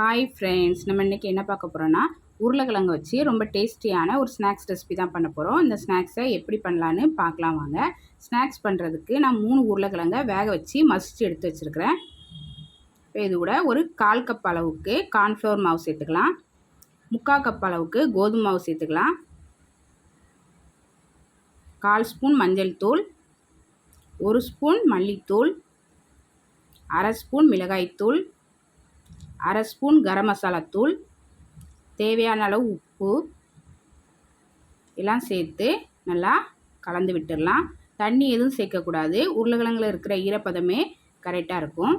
Hi friends நம்ம இன்றைக்கி என்ன பார்க்க போகிறோன்னா உருளைக்கிழங்கு வச்சு ரொம்ப டேஸ்டியான ஒரு ஸ்நாக்ஸ் ரெசிபி தான் பண்ண போகிறோம் இந்த ஸ்நாக்ஸை எப்படி பண்ணலான்னு பார்க்கலாம் வாங்க. ஸ்நாக்ஸ் பண்ணுறதுக்கு நான் மூணு உருளைக்கிழங்கை வேக வச்சு மசிச்சு எடுத்து வச்சுருக்கிறேன். இப்போ இது கூட ஒரு கால் கப் அளவுக்கு கார்ன்ஃப்ளவர் மாவு சேர்த்துக்கலாம். முக்கால் கப் அளவுக்கு கோதுமை மாவு சேர்த்துக்கலாம். கால் ஸ்பூன் மஞ்சள் தூள் ஒரு ஸ்பூன் மல்லித்தூள் அரை ஸ்பூன் மிளகாய்த்தூள் அரை ஸ்பூன் கரம் மசாலா தூள் தேவையான அளவு உப்பு எல்லாம் சேர்த்து நல்லா கலந்து விட்டுடலாம். தண்ணி எதுவும் சேர்க்கக்கூடாது. உருளைக்கிழங்கில் இருக்கிற ஈரப்பதமே கரெக்டாக இருக்கும்.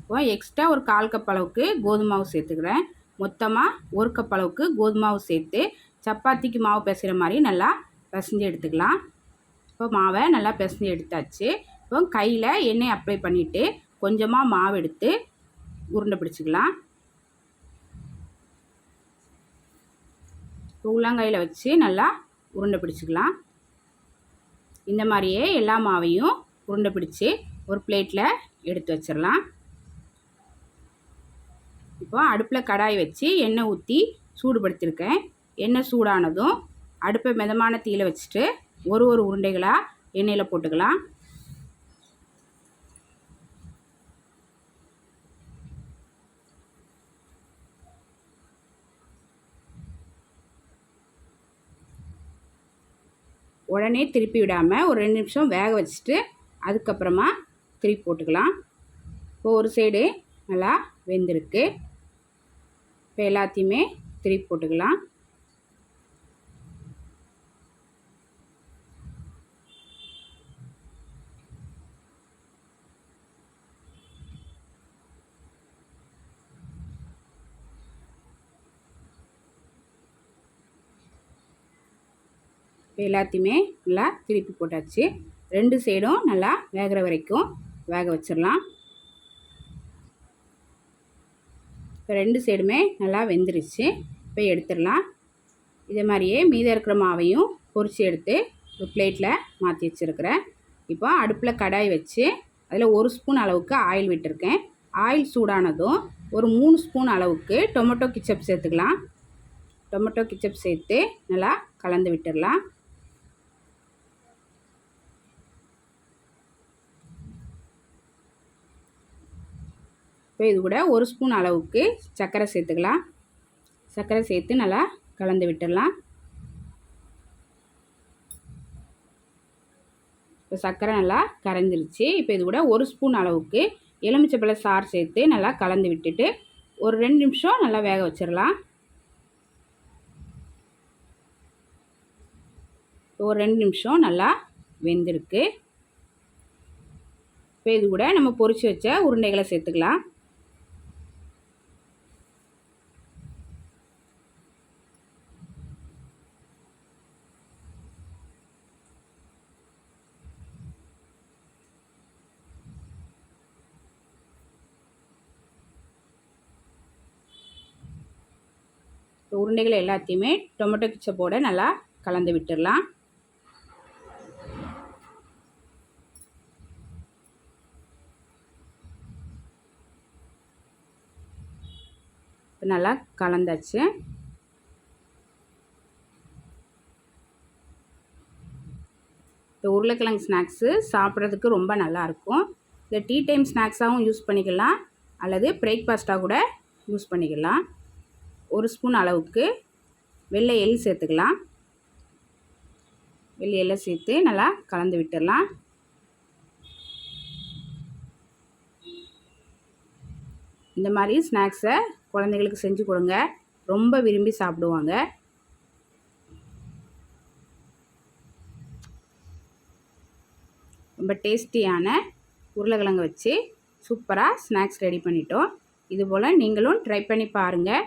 இப்போ எக்ஸ்ட்ரா ஒரு கால் கப் அளவுக்கு கோதுமை மாவு சேர்த்துக்கிறேன். மொத்தமாக ஒரு கப் அளவுக்கு கோதுமை மாவு சேர்த்து சப்பாத்திக்கு மாவு பிசைகிற மாதிரி நல்லா பிசைஞ்சு எடுத்துக்கலாம். இப்போ மாவை நல்லா பிசைஞ்சு எடுத்தாச்சு. இப்போ கையில் எண்ணெய் அப்ளை பண்ணிவிட்டு கொஞ்சமாக மாவு எடுத்து உருண்டை பிடிச்சிக்கலாம். உள்ளங்கையில் வச்சு நல்லா உருண்டை பிடிச்சிக்கலாம். இந்த மாதிரியே எல்லா மாவையும் உருண்டை பிடிச்சி ஒரு பிளேட்டில் எடுத்து வச்சிடலாம். இப்போ அடுப்பில் கடாய் வச்சு எண்ணெய் ஊற்றி சூடுபடுத்தியிருக்கேன் எண்ணெய் சூடானதும் அடுப்பை மிதமான தீயில் வச்சுட்டு ஒரு ஒரு உருண்டைகளாக எண்ணெயில் போட்டுக்கலாம். உடனே திருப்பி விடாமல் ஒரு ரெண்டு நிமிஷம் வேக வச்சுட்டு அதுக்கப்புறமா திருப்பி போட்டுக்கலாம். இப்போ ஒரு சைடு நல்லா வெந்திருக்கு. இப்போ எல்லாத்தையுமே திருப்பி போட்டுக்கலாம். இப்போ எல்லாத்தையுமே நல்லா திருப்பி போட்டாச்சு. ரெண்டு சைடும் நல்லா வேகிற வரைக்கும் வேக வச்சிடலாம். இப்போ ரெண்டு சைடுமே நல்லா வெந்துருச்சு. இப்போ எடுத்துடலாம். இதே மாதிரியே மீதம் இருக்கிற மாவையும் பொரித்து எடுத்து ஒரு பிளேட்டில் மாற்றி வச்சுருக்கிறேன். இப்போ அடுப்பில் கடாய் வச்சு அதில் ஒரு ஸ்பூன் அளவுக்கு ஆயில் விட்டுருக்கேன். ஆயில் சூடானதும் ஒரு மூணு ஸ்பூன் அளவுக்கு டொமேட்டோ கிச்சப் சேர்த்துக்கலாம். டொமேட்டோ கிச்சப் சேர்த்து நல்லா கலந்து விட்டுடலாம். இப்போ இது கூட ஒரு ஸ்பூன் அளவுக்கு சர்க்கரை சேர்த்துக்கலாம். சர்க்கரை சேர்த்து நல்லா கலந்து விட்டுடலாம். இப்போ சர்க்கரை நல்லா கரைஞ்சிருச்சு. இப்போ இது கூட ஒரு ஸ்பூன் அளவுக்கு எலுமிச்சப்பழ சாறு சேர்த்து நல்லா கலந்து விட்டுட்டு ஒரு ரெண்டு நிமிஷம் நல்லா வேக வச்சிடலாம். ஒரு ரெண்டு நிமிஷம் நல்லா வெந்திருக்கு. இப்போ இது கூட நம்ம பொறிச்சு வச்ச உருண்டைகளை சேர்த்துக்கலாம். உருண்டைகள் எல்லாத்தையுமே டொமேட்டோ கிச்சப்போடு நல்லா கலந்து விட்டுடலாம். நல்லா கலந்தாச்சு. இந்த உருளைக்கிழங்கு ஸ்நாக்ஸு சாப்பிட்றதுக்கு ரொம்ப நல்லாயிருக்கும். இந்த டீ டைம் ஸ்நாக்ஸாகவும் யூஸ் பண்ணிக்கலாம். அல்லது பிரேக்ஃபாஸ்ட்டாக கூட யூஸ் பண்ணிக்கலாம். ஒரு ஸ்பூன் அளவுக்கு வெள்ளை எள் சேர்த்துக்கலாம். வெள்ளை எள்ளை சேர்த்து நல்லா கலந்து விட்டுடலாம். இந்த மாதிரி ஸ்நாக்ஸை குழந்தைங்களுக்கு செஞ்சு கொடுங்க. ரொம்ப விரும்பி சாப்பிடுவாங்க. ரொம்ப டேஸ்டியான உருளைக்கிழங்கு வச்சு சூப்பராக ஸ்நாக்ஸ் ரெடி பண்ணிட்டோம். இதுபோல் நீங்களும் ட்ரை பண்ணி பாருங்கள்